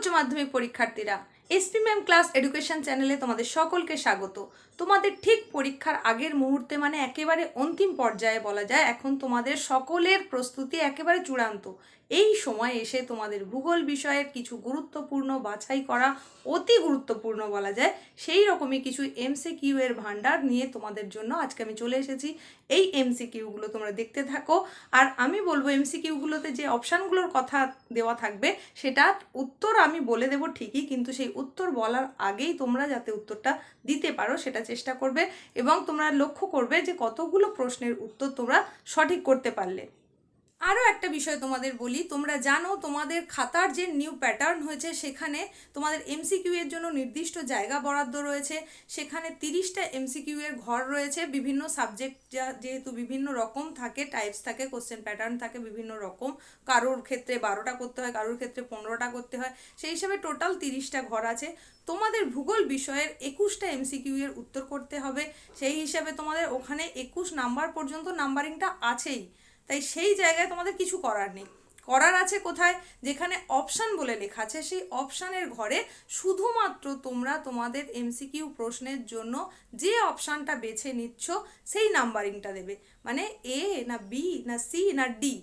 উচ্চ মাধ্যমিক পরীক্ষার্থীরা। এসপি ম্যাম ক্লাস এডুকেশন চ্যানেলে তোমাদের সকলকে স্বাগত। তোমাদের ঠিক পরীক্ষার আগের মুহূর্তে মানে একেবারে অন্তিম পর্যায়ে বলা যায়, এখন তোমাদের সকলের প্রস্তুতি একেবারে চূড়ান্ত। এই সময় এসে তোমাদের ভূগোল বিষয়ের কিছু গুরুত্বপূর্ণ বাছাই করা অতি গুরুত্বপূর্ণ বলা যায়, সেই রকমই কিছু এমসিকিউ এর ভান্ডার নিয়ে তোমাদের জন্য আজকে আমি চলে এসেছি। এই এমসিকিউগুলো তোমরা দেখতে থাকো। আর আমি বলব এমসিকিউগুলোতে যে অপশানগুলোর কথা দেওয়া থাকবে, সেটার উত্তর আমি বলে দেবো ঠিকই, কিন্তু সেই উত্তর বলার আগেই তোমরা যাতে উত্তরটা দিতে পারো, সেটা চেষ্টা করবে এবং তোমরা লক্ষ্য করবে যে কতগুলো প্রশ্নের উত্তর তোমরা সঠিক করতে পারলে। আরও একটা বিষয় তোমাদের বলি, তোমরা জানো তোমাদের খাতার যে নিউ প্যাটার্ন হয়েছে, সেখানে তোমাদের এমসিকিউ এর জন্য নির্দিষ্ট জায়গা বরাদ্দ রয়েছে। সেখানে তিরিশটা এমসিকিউ এর ঘর রয়েছে, বিভিন্ন সাবজেক্ট যেহেতু বিভিন্ন রকম থাকে টাইপস থাকে কোশ্চেন প্যাটার্ন থাকে, বিভিন্ন রকম। কারোর ক্ষেত্রে বারোটা করতে হয়, কারোর ক্ষেত্রে পনেরোটা করতে হয়। সেই হিসাবে টোটাল তিরিশটা ঘর আছে। তোমাদের ভূগোল বিষয়ের একুশটা এমসিকিউ এর উত্তর করতে হবে। সেই হিসাবে তোমাদের ওখানে একুশ নাম্বার পর্যন্ত নাম্বারিংটা আছেই। তাই সেই জায়গায় তোমাদের কিছু করার নেই। করার আছে কোথায়? যেখানে অপশান বলে লেখা আছে, সেই অপশানের ঘরে শুধুমাত্র তোমরা তোমাদের এমসিকিউ প্রশ্নের জন্য যে অপশানটা বেছে নিচ্ছ, সেই নাম্বারিংটা দেবে। মানে এ না বি না সি না ডি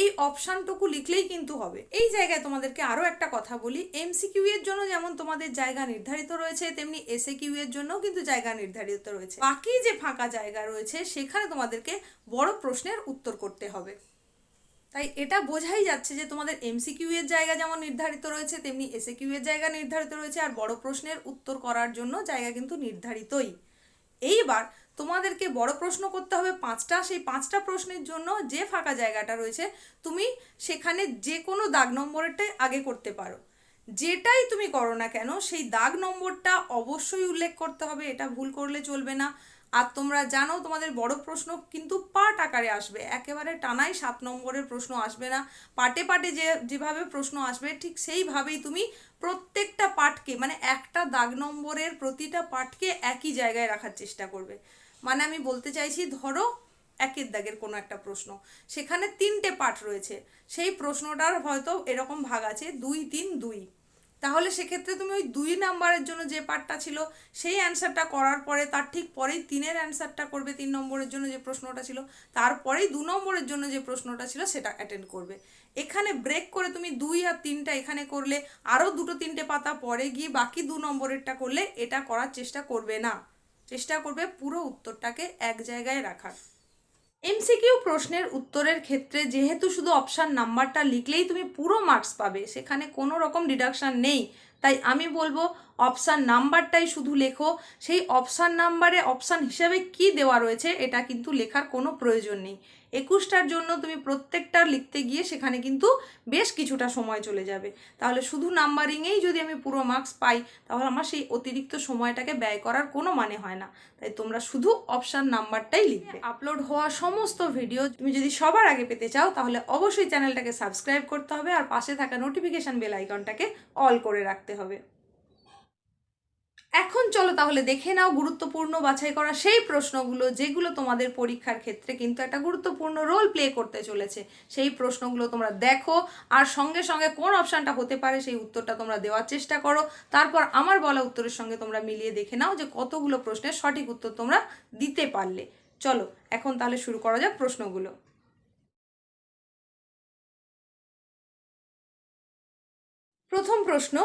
এই অপশানটুকু লিখলেই কিন্তু হবে। এই জায়গায় তোমাদেরকে আরও একটা কথা বলি এমসিকিউ এর জন্য যেমন তোমাদের জায়গা নির্ধারিত রয়েছে, তেমনি এসএ এর জন্য কিন্তু জায়গা নির্ধারিত রয়েছে। বাকি যে ফাঁকা জায়গা রয়েছে, সেখানে তোমাদেরকে বড় প্রশ্নের উত্তর করতে হবে। তাই এটা বোঝাই যাচ্ছে যে তোমাদের এমসিকিউ এর জায়গা যেমন নির্ধারিত রয়েছে, তেমনি এসএ কিউ এর জায়গা নির্ধারিত রয়েছে, আর বড় প্রশ্নের উত্তর করার জন্য জায়গা কিন্তু নির্ধারিতই। এইবার তোমাদেরকে বড় প্রশ্ন করতে হবে পাঁচটা, সেই পাঁচটা প্রশ্নের জন্য যে ফাঁকা জায়গাটা রয়েছে, তুমি সেখানে যে কোনো দাগ নম্বরেরটাই আগে করতে পারো। যেটাই তুমি করো না কেন, সেই দাগ নম্বরটা অবশ্যই উল্লেখ করতে হবে, এটা ভুল করলে চলবে না। আর তোমরা জানো, তোমাদের বড় প্রশ্ন কিন্তু পাট আকারে আসবে, একেবারে টানাই সাত নম্বরের প্রশ্ন আসবে না। পাটে পাটে যে, যেভাবে প্রশ্ন আসবে, ঠিক সেইভাবেই তুমি প্রত্যেকটা পাঠকে মানে একটা দাগ নম্বরের প্রতিটা পাঠকে একই জায়গায় রাখার চেষ্টা করবে। মানে আমি বলতে চাইছি, ধরো একের দাগের কোনো একটা প্রশ্ন। সেখানে তিনটে পাঠ রয়েছে। সেই প্রশ্নটার হয়তো এরকম ভাগ আছে, দুই, তিন, দুই। তাহলে সেক্ষেত্রে তুমি ওই দুই নাম্বারের জন্য যে পার্টটা ছিল, সেই অ্যান্সারটা করার পরে তার ঠিক পরেই তিনের অ্যান্সারটা করবে, তিন নম্বরের জন্য যে প্রশ্নটা ছিল, তারপরেই দু নম্বরের জন্য যে প্রশ্নটা ছিল, সেটা অ্যাটেন্ড করবে। এখানে ব্রেক করে তুমি দুই আর তিনটা এখানে করলে, আরও দুটো তিনটে পাতা পরে গিয়ে বাকি দু নম্বরেরটা করলে, এটা করার চেষ্টা করবে না। চেষ্টা করবে পুরো উত্তরটাকে এক জায়গায় রাখার। এমসিকিউ প্রশ্নের উত্তরের ক্ষেত্রে যেহেতু শুধু অপশান নাম্বারটা লিখলেই তুমি পুরো মার্কস পাবে, সেখানে কোনো রকম ডিডাকশান নেই। তাই আমি বলব অপশান নাম্বারটাই শুধু লেখো। সেই অপশান নাম্বারে অপশান হিসাবে কি দেওয়া রয়েছে, এটা কিন্তু লেখার কোনো প্রয়োজন নেই। একুশটার জন্য তুমি প্রত্যেকটা লিখতে গিয়ে সেখানে কিন্তু বেশ কিছুটা সময় চলে যাবে। তাহলে শুধু নাম্বারিংয়েই যদি আমি পুরো মার্কস পাই তাহলে আমার সেই অতিরিক্ত সময়টাকে ব্যয় করার কোনো মানে হয় না। তাই তোমরা শুধু অপশান নাম্বারটাই লিখবে। আপলোড হওয়া সমস্ত ভিডিও তুমি যদি সবার আগে পেতে চাও তাহলে অবশ্যই চ্যানেলটাকে সাবস্ক্রাইব করতে হবে আর পাশে থাকা নোটিফিকেশান বেল আইকনটাকে অল করে রাখতে হবে। এখন চলো তাহলে দেখে নাও গুরুত্বপূর্ণ বাছাই করা সেই প্রশ্নগুলো, যেগুলো তোমাদের পরীক্ষার ক্ষেত্রে কিন্তু একটা গুরুত্বপূর্ণ রোল প্লে করতে চলেছে। সেই প্রশ্নগুলো তোমরা দেখো, আর সঙ্গে সঙ্গে কোন অপশানটা হতে পারে সেই উত্তরটা তোমরা দেওয়ার চেষ্টা করো। তারপর আমার বলা উত্তরের সঙ্গে তোমরা মিলিয়ে দেখে নাও যে কতগুলো প্রশ্নের সঠিক উত্তর তোমরা দিতে পারলে। চলো, এখন তাহলে শুরু করা যাক প্রশ্নগুলো। প্রথম প্রশ্ন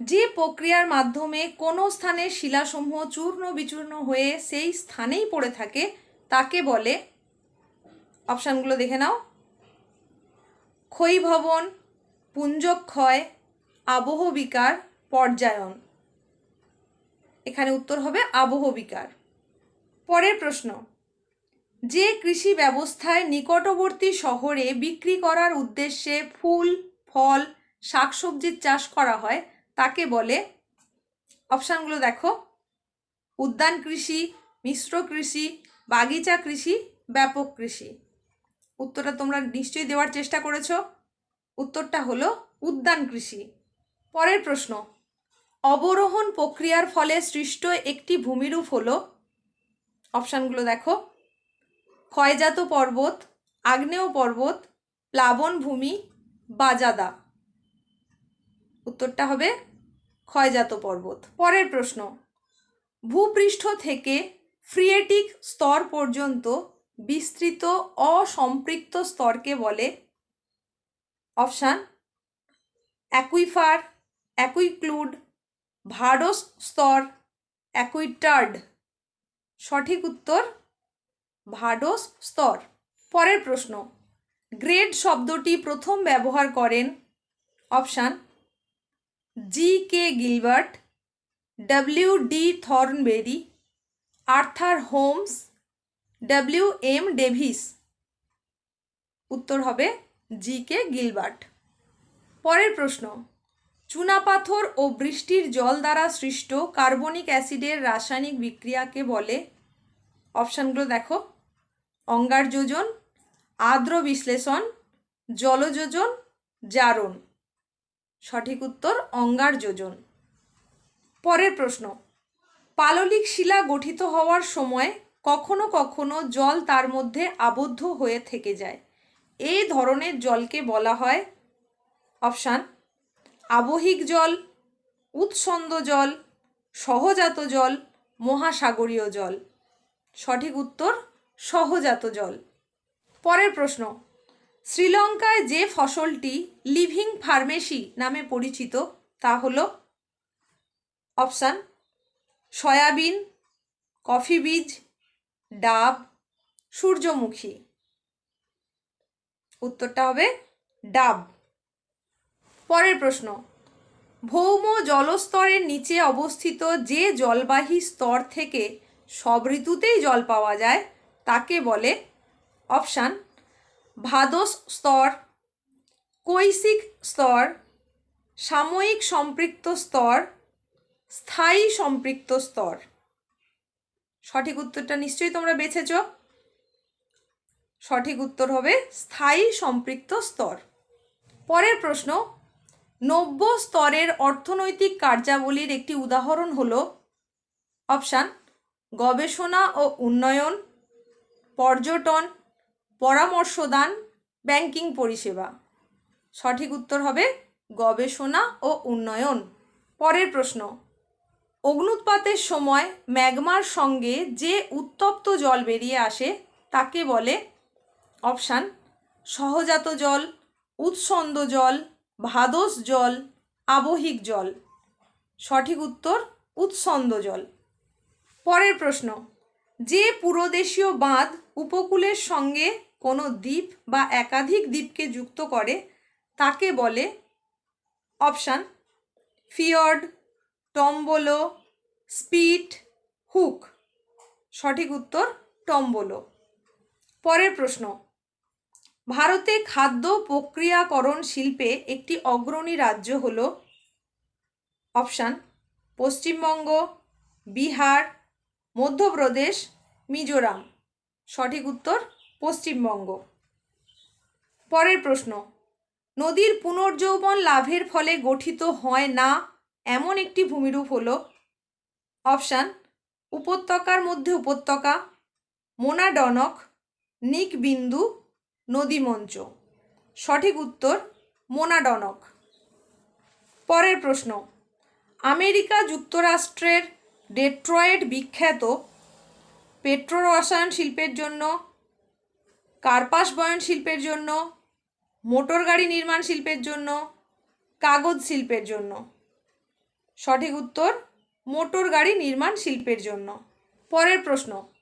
যে প্রক্রিয়ার মাধ্যমে কোনো স্থানে শিলাসমূহ চূর্ণ বিচূর্ণ হয়ে সেই স্থানেই পড়ে থাকে, তাকে বলে অপশানগুলো দেখে নাও। ক্ষয়ীভবন, পুঞ্জক্ষয় আবহ বিকার পর্যায়ন। এখানে উত্তর হবে আবহ বিকার পরের প্রশ্ন, যে কৃষি ব্যবস্থায় নিকটবর্তী শহরে বিক্রি করার উদ্দেশ্যে ফুল, ফল, শাকসবজির চাষ করা হয় তাকে বলে, অপশানগুলো দেখো। উদ্যান কৃষি, মিশ্র কৃষি, বাগিচা কৃষি, ব্যাপক কৃষি। উত্তরটা তোমরা নিশ্চয়ই দেওয়ার চেষ্টা করেছ। উত্তরটা হলো উদ্যান কৃষি। পরের প্রশ্ন, অবরোহণ প্রক্রিয়ার ফলে সৃষ্ট একটি ভূমিরূপ হলো, অপশানগুলো দেখো, ক্ষয়জাত পর্বত, আগ্নেয় পর্বত, প্লাবন ভূমি, বাজাদা। উত্তরটা হবে ক্ষয়জাত পর্বত। পরের প্রশ্ন, ভূপৃষ্ঠ থেকে ফ্রিয়েটিক স্তর পর্যন্ত বিস্তৃত অসম্পৃক্ত স্তরকে বলে অপশান, অ্যাকুইফার, অ্যাকুইক্লুড ভাডোস স্তর, অ্যাকুইটার্ড। সঠিক উত্তর ভাডোস স্তর। পরের প্রশ্ন, গ্রেড শব্দটি প্রথম ব্যবহার করেন option G K Gilbert W D Thornbury Arthur Holmes W M Davis উত্তর হবে জি কে গিলবার্ট পরের প্রশ্ন চুনাপাথর ও বৃষ্টির জল দ্বারা সৃষ্ট কার্বনিক অ্যাসিডের রাসায়নিক বিক্রিয়াকে বলে। অপশানগুলো দেখো অঙ্গার যোজন আর্দ্র বিশ্লেষণ, জলযোজন, জারণ। সঠিক উত্তর অঙ্গার যোজন। পরের প্রশ্ন, পাললিক শিলা গঠিত হওয়ার সময় কখনো কখনো জল তার মধ্যে আবদ্ধ হয়ে থেকে যায়। এই ধরনের জলকে বলা হয় অপশান, আবহিক জল, উৎসন্দ জল, সহজাত জল, মহাসাগরীয় জল। সঠিক উত্তর, সহজাত জল। পরের প্রশ্ন শ্রীলঙ্কায় যে ফসলটি লিভিং ফার্মেসি নামে পরিচিত, তা হল অপশান সয়াবিন, কফি বীজ, ডাব, সূর্যমুখী। উত্তরটা হবে ডাব। পরের প্রশ্ন, ভৌম জলস্তরের নিচে অবস্থিত যে জলবাহী স্তর থেকে সব ঋতুতেই জল পাওয়া যায়, তাকে বলে অপশান ভাদস স্তর, কৈশিক স্তর, সাময়িক সম্পৃক্ত স্তর, স্থায়ী সম্পৃক্ত স্তর। সঠিক উত্তরটা নিশ্চয়ই তোমরা বেছেছ। সঠিক উত্তর হবে স্থায়ী সম্পৃক্ত স্তর। পরের প্রশ্ন, নব্য স্তরের অর্থনৈতিক কার্যাবলীর একটি উদাহরণ হল, অপশান, গবেষণা ও উন্নয়ন, পর্যটন পরামর্শদান, ব্যাংকিং পরিষেবা। সঠিক উত্তর হবে গবেষণা ও উন্নয়ন। পরের প্রশ্ন, অগ্নুৎপাতের সময় ম্যাগমার সঙ্গে যে উত্তপ্ত জল বেরিয়ে আসে তাকে বলে অপশান, সহজাত জল, উৎসন্দ জল, ভাদস জল, আবহিক জল। সঠিক উত্তর, উৎসন্দ জল। পরের প্রশ্ন, যে পুরোদেশীয় বাঁধ উপকূলের সঙ্গে কোনো দ্বীপ বা একাধিক দ্বীপকে যুক্ত করে, তাকে বলে option fjord, tombolo spit hook. সঠিক উত্তর, টম্বলো। পরের প্রশ্ন, ভারতে খাদ্য প্রক্রিয়াকরণ শিল্পে একটি অগ্রণী রাজ্য হল, অপশান, পশ্চিমবঙ্গ, বিহার, মধ্যপ্রদেশ, মিজোরাম। সঠিক উত্তর পশ্চিমবঙ্গ। পরের প্রশ্ন, নদীর পুনর্যৌবন লাভের ফলে গঠিত হয় না এমন একটি ভূমিরূপ হল অপশান, উপত্যকার মধ্যে উপত্যকা, মোনাডনক নিক বিন্দু নদীমঞ্চ। সঠিক উত্তর, মোনাডনক। পরের প্রশ্ন, আমেরিকা যুক্তরাষ্ট্রের ডেট্রয়েট বিখ্যাত পেট্রো রসায়ন শিল্পের জন্য কার্পাস বয়ন শিল্পের জন্য, মোটর গাড়ি নির্মাণ শিল্পের জন্য, কাগজ শিল্পের জন্য। সঠিক উত্তর, মোটর গাড়ি নির্মাণ শিল্পের জন্য। পরের প্রশ্ন,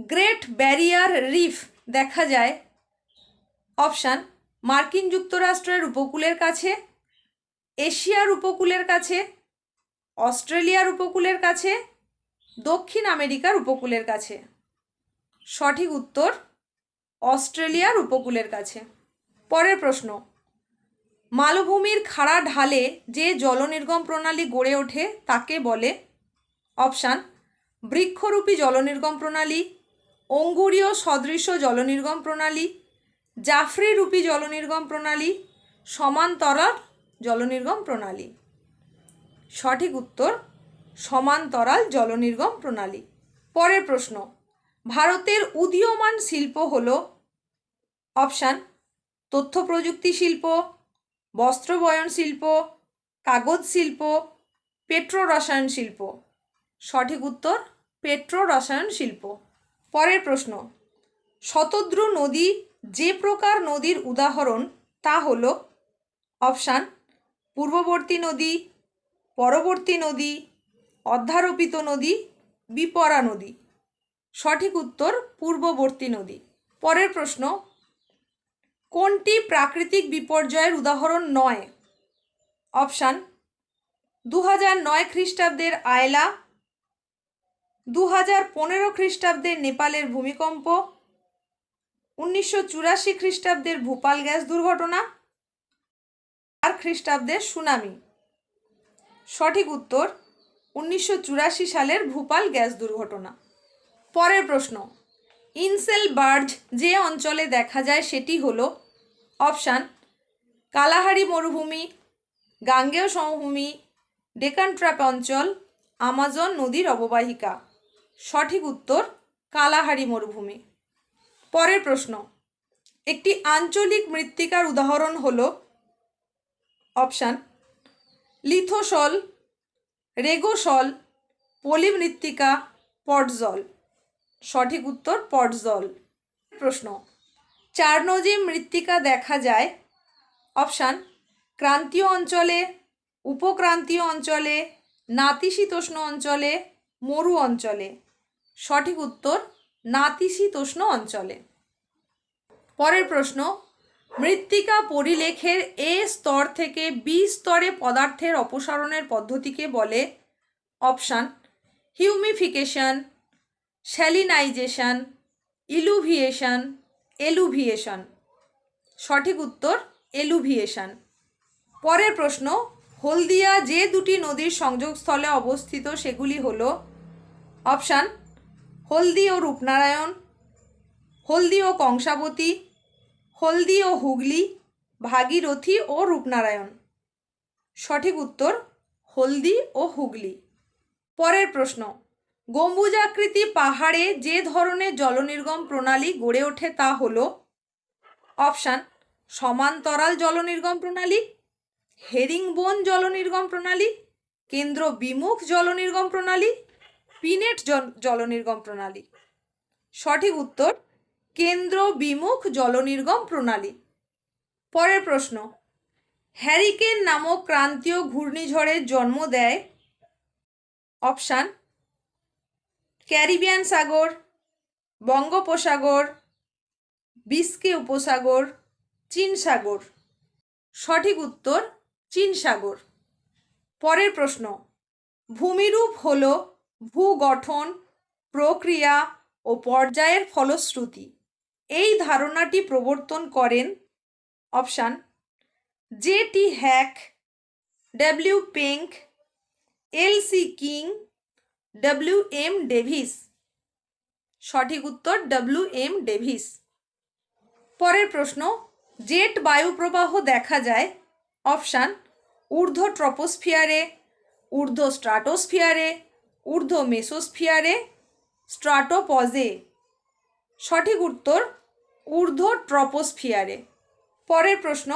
গ্রেট ব্যারিয়ার রিফ দেখা যায়? অপশান, মার্কিন যুক্তরাষ্ট্রের উপকূলের কাছে, এশিয়ার উপকূলের কাছে, অস্ট্রেলিয়ার উপকূলের কাছে, দক্ষিণ আমেরিকার উপকূলের কাছে। সঠিক উত্তর অস্ট্রেলিয়ার উপকূলের কাছে। পরের প্রশ্ন, মালভূমির খাড়া ঢালে যে জলনির্গম প্রণালী গড়ে ওঠে তাকে বলে অপশান, বৃক্ষরূপী জলনির্গম প্রণালী, অঙ্গুরীয় সদৃশ জলনির্গম প্রণালী জাফরি রূপী জলনির্গম প্রণালী, সমান্তরাল জলনির্গম প্রণালী। সঠিক উত্তর, সমান্তরাল জলনির্গম প্রণালী। পরের প্রশ্ন, ভারতের উদীয়মান শিল্প হল অপশান, তথ্য প্রযুক্তি শিল্প বস্ত্রবয়ন শিল্প, কাগজ শিল্প, পেট্রো রসায়ন শিল্প। সঠিক উত্তর, পেট্রো রসায়ন শিল্প। পরের প্রশ্ন, শতদ্রু নদী যে প্রকার নদীর উদাহরণ তা হল, অপশান, পূর্ববর্তী নদী, পরবর্তী নদী অধ্যারোপিত নদী, বিপরা নদী। সঠিক উত্তর, পূর্ববর্তী নদী। পরের প্রশ্ন কোনটি প্রাকৃতিক বিপর্যয়ের উদাহরণ নয়? অপশান দু হাজার নয় খ্রিস্টাব্দের আয়লা দু হাজার পনেরো খ্রিস্টাব্দের নেপালের ভূমিকম্প, উনিশশো চুরাশি খ্রিস্টাব্দের ভূপাল গ্যাস দুর্ঘটনা আর খ্রিস্টাব্দের সুনামি। সঠিক উত্তর, উনিশশো চুরাশি সালের ভূপাল গ্যাস দুর্ঘটনা। পরের প্রশ্ন ইনসেল বার্জ যে অঞ্চলে দেখা যায় সেটি হলো অপশান, কালাহারি মরুভূমি, গাঙ্গেয় সমভূমি ডেকান ট্র্যাপ অঞ্চল, আমাজন নদীর অববাহিকা। সঠিক উত্তর, কালাহারি মরুভূমি। পরের প্রশ্ন, একটি আঞ্চলিক মৃত্তিকার উদাহরণ হল, অপশান, লিথোসল, রেগোসল পলি মৃত্তিকা পটজল। সঠিক উত্তর, পটজল। প্রশ্ন চারনজিম মৃত্তিকা দেখা যায়। অপশান, ক্রান্তীয় অঞ্চলে, উপক্রান্তীয় অঞ্চলে, নাতিশীতোষ্ণ অঞ্চলে, মরু অঞ্চলে। সঠিক উত্তর, নাতিশীতোষ্ণ অঞ্চলে। পরের প্রশ্ন, মৃত্তিকা পরিলেখের এ স্তর থেকে বি স্তরে পদার্থের অপসারণের পদ্ধতিকে বলে। Option, humification salinization illuviation eluviation. সঠিক উত্তর, এলুভিয়েশন। পরের প্রশ্ন, হলদিয়া যে দুটি নদীর সংযোগস্থলে অবস্থিত সেগুলি হল অপশান, হলদি ও রূপনারায়ণ, হলদি ও কংসাবতী, হলদি ও হুগলি, ভাগীরথী ও রূপনারায়ণ। সঠিক উত্তর, হলদি ও হুগলি। পরের প্রশ্ন গম্বুজাকৃতি পাহাড়ে যে ধরনের জলনির্গম প্রণালী গড়ে ওঠে তা হল অপশান, সমান্তরাল জলনির্গম প্রণালী, হেরিংবোন জলনির্গম প্রণালী কেন্দ্র বিমুখ জলনির্গম প্রণালী, পিনেট জল- জলনির্গম প্রণালী। সঠিক উত্তর কেন্দ্র বিমুখ জলনির্গম প্রণালী। পরের প্রশ্ন, হ্যারিকেন নামক ক্রান্তীয় ঘূর্ণিঝড়ের জন্ম দেয়? অপশান ক্যারিবিয়ান সাগর, বঙ্গোপসাগর, বিস্কে উপসাগর, চীন সাগর। সঠিক উত্তর, চীন সাগর। পরের প্রশ্ন, ভূমিরূপ হল ভূগঠন, প্রক্রিয়া ও পর্যায়ের ফলশ্রুতি। এই ধারণাটি প্রবর্তন করেন option J T Hack, W Penck, L C King W M Davis সঠিক উত্তর ডব্লিউ এম ডেভিস পরের প্রশ্ন, জেট বায়ুপ্রবাহ দেখা যায়? অপশান, ঊর্ধ্ব ট্রপোস্ফিয়ারে, ঊর্ধ্ব স্ট্রাটোস্ফিয়ারে ঊর্ধ্ব মেসোস্ফিয়ারে স্ট্রাটোপজে সঠিক উত্তর, ঊর্ধ্ব ট্রপোস্ফিয়ারে। পরের প্রশ্ন,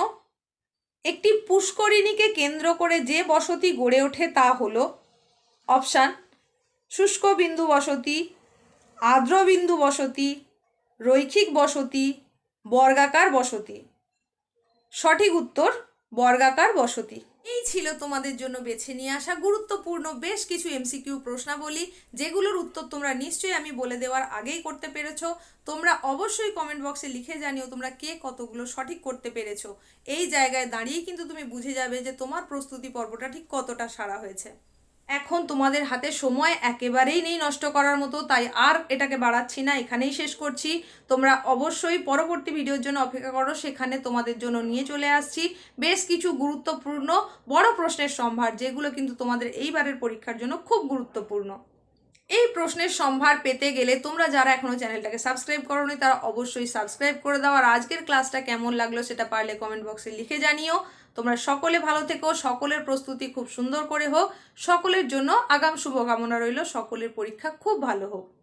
একটি পুষ্করিণীকে কেন্দ্র করে যে বসতি গড়ে ওঠে তা হল? অপশান শুষ্ক বিন্দু বসতি, আর্দ্র বিন্দু বসতি, রৈখিক বসতি, বর্গাকার বসতি। সঠিক উত্তর, বর্গাকার বসতি। এই ছিল তোমাদের জন্য বেছে নিয়ে আসা গুরুত্বপূর্ণ বেশ কিছু এমসিকিউ প্রশ্নাবলী, যেগুলোর উত্তর তোমরা নিশ্চয়ই আমি বলে দেওয়ার আগেই করতে পেরেছ। তোমরা অবশ্যই কমেন্ট বক্সে লিখে জানিও তোমরা কে কতগুলো সঠিক করতে পেরেছ। এই জায়গায় দাঁড়িয়েই কিন্তু তুমি বুঝে যাবে যে তোমার প্রস্তুতি পর্বটা ঠিক কতটা সারা হয়েছে। এখন তোমাদের হাতে সময় একেবারেই নেই নষ্ট করার মতো, তাই আর এটাকে বাড়াচ্ছি না, এখানেই শেষ করছি। তোমরা অবশ্যই পরবর্তী ভিডিওর জন্য অপেক্ষা করো, সেখানে তোমাদের জন্য নিয়ে চলে আসছি। বেশ কিছু গুরুত্বপূর্ণ, বড় প্রশ্নের সম্ভার, যেগুলো কিন্তু তোমাদের এইবারের পরীক্ষার জন্য খুব গুরুত্বপূর্ণ। এই প্রশ্নের সম্ভার পেতে গেলে তোমরা যারা এখনও চ্যানেলটাকে সাবস্ক্রাইব করোনি, তারা অবশ্যই সাবস্ক্রাইব করে দাও। আর আজকের ক্লাসটা কেমন লাগল সেটা পারলে কমেন্ট বক্সে লিখে জানিও। তোমরা সকলে ভালো থেকো, সকলের প্রস্তুতি খুব সুন্দর করে হোক, সকলের জন্য আগাম শুভকামনা রইল, সকলের পরীক্ষা খুব ভালো হোক।